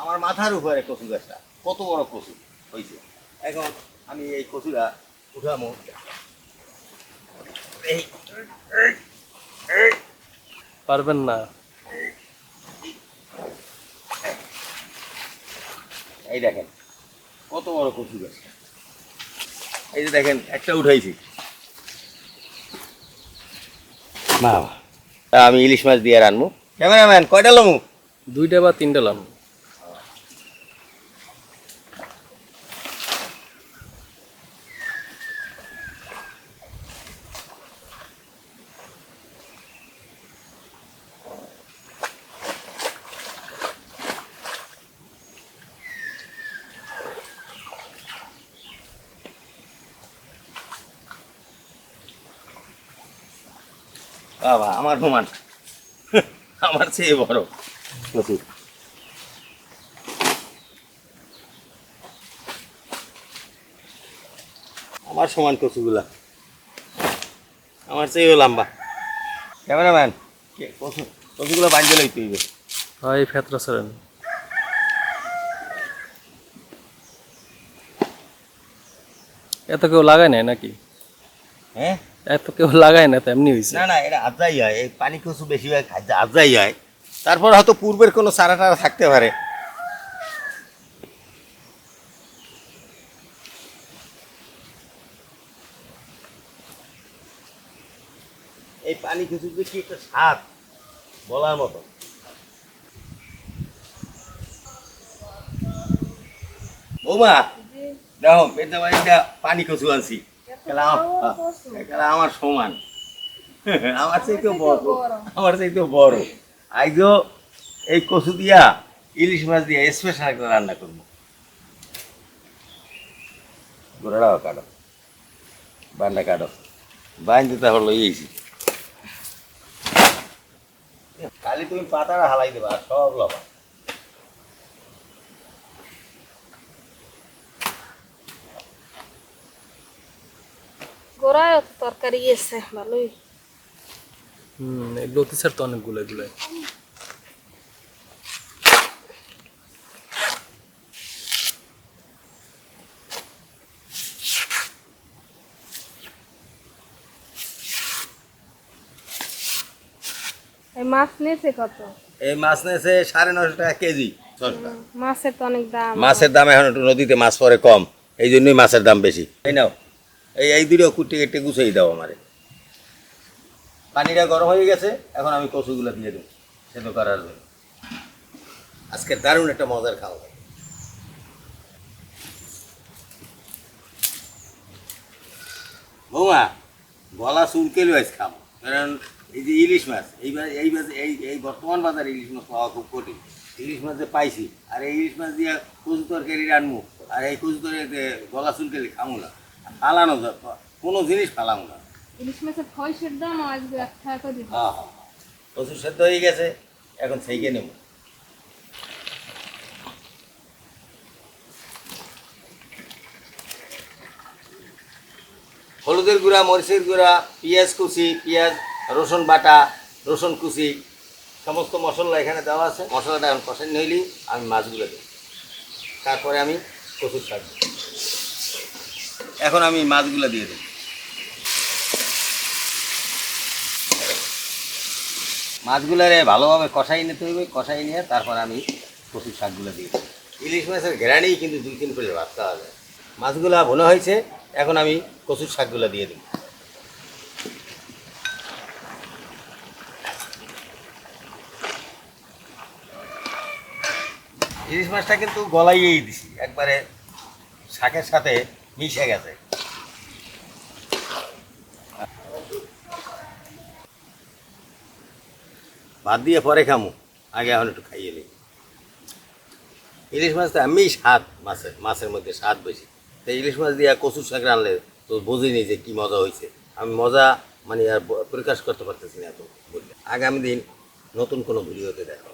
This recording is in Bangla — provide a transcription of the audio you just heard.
আমার মাথার উপরে কচু গাছটা। কত বড় কচু? হয়েছে এখন আমি এই কচুটা উঠামো পারবেন না। এই দেখেন কত বড় কচু গাছ এই যে দেখেন একটা উঠাইছি। বাবা আমি ইলিশ মাছ দিয়ে রানবো ক্যামেরাম্যান কয়টা লমু? দুইটা বা তিনটা লাম। বাবা আমার সমান আমার চেয়ে বড়। কচু আমার সমান কচুগুলা। আমার চেয়েও লম্বা। ক্যামেরাম্যান কচু কচুগুলো লইতে হইবে হয় ফেতরা সরেন এত কেউ লাগায় নাই নাকি? হ্যাঁ? কেউ লাগায় না, তো এমনি হয়েছে না না, এটা আজাই হয়, এই পানি কচু বেশিরভাগ আজাই হয়। তারপর হয়তো পূর্বের কোনো চারা টারা থাকতে পারে। এই পানি কচুর যে কি একটা স্বাদ, বলার মতো। বৌমা, দেখো, পেটে বাড়িটা পানি কচু আনছি। আমার- সমান। আমার চাইতেও বড়। আমার চাইতেও বড়। আইজো এই কচু দিয়া, ইলিশ মাছ দিয়া স্পেশাল একটা রান্না করব। গোড়াটাও কাটো। বান্ডা কাটো। বাইন দিতে হলো ইয়েছি খালি তুমি পাতাটা হালাই দেবা সব লবা গোড়ায় তরকারি ভালোই। হম এই লতিসার তো অনেকগুলো এগুলো। এই মাছ নিয়েছে কত? এই মাছ নিয়েছে সাড়ে নশো টাকা কেজি। মাছের তো অনেক দাম। মাছের দাম এখন একটু নদীতে মাছ পরে কম এই জন্যই মাছের দাম বেশি। তাই নাও। এই এই দুটো কুটে কেটে গুছিয়ে দাও আমারে। পানিটা গরম হয়ে গেছে, এখন আমি কচুগুলো দিয়ে দেবো। সেদ্ধ করার জন্য। আজকে দারুণ একটা মজার খাওয়া। বৌমা, গলা চুলকেলেও আজ খাব। কারণ এই যে ইলিশ মাছ, এইবার এই মাছ, এই এই বর্তমান বাজারে ইলিশ মাছ পাওয়া খুব কঠিন। ইলিশ মাছ যে পাইছি, আর এই ইলিশ মাছ দিয়ে কচু তরকারি রানবো আর এই কচু তরকারিতে গলা চুলকেলে খামো না। ফালানো কোনো জিনিস ফালামো না। ইলিশ মাছের ফয়সের দাম আজকে এক টাকা করে দিতে হ্যাঁ হ্যাঁ সেদ্ধ হয়ে গেছে এখন সেইকে নেব। হলুদের গুঁড়া মরিচের গুঁড়া পেঁয়াজ কুচি পেঁয়াজ রসুন বাটা রসুন কুচি সমস্ত মশলা এখানে দেওয়া আছে। মশলাটা এখন কষানি হইলেই আমি মাছগুলো দেব। তারপরে আমি কচুর শাক দেব। এখন আমি মাছগুলো দিয়ে দেব। মাছগুলারে ভালোভাবে কষাই নিতে হবে, কষাই নিয়ে তারপর আমি কচুর শাকগুলো দিয়ে দেব। ইলিশ মাছের ঘেরানেই কিন্তু দুই তিন করে ভাত যায়। মাছগুলা ভোনা হয়েছে, এখন আমি কচুর শাকগুলো দিয়ে দেব। ইলিশ মাছটা কিন্তু গলাইয়েই দিছি। একবারে শাকের সাথে মিশে গেছে। ভাত দিয়ে পরে খামু। আগে এখন একটু খাইয়ে নিই ইলিশ মাছ তো আমি স্বাদ মাছের মাছের মধ্যে স্বাদ বেশি। তো ইলিশ মাছ দিয়ে কচুর শাক রানলে তো বুঝিনি যে কি মজা হয়েছে আমি মজা মানে আর প্রকাশ করতে পারতেছি না এত বললে। আগামী দিন নতুন কোনো ভিডিওতে দেখা।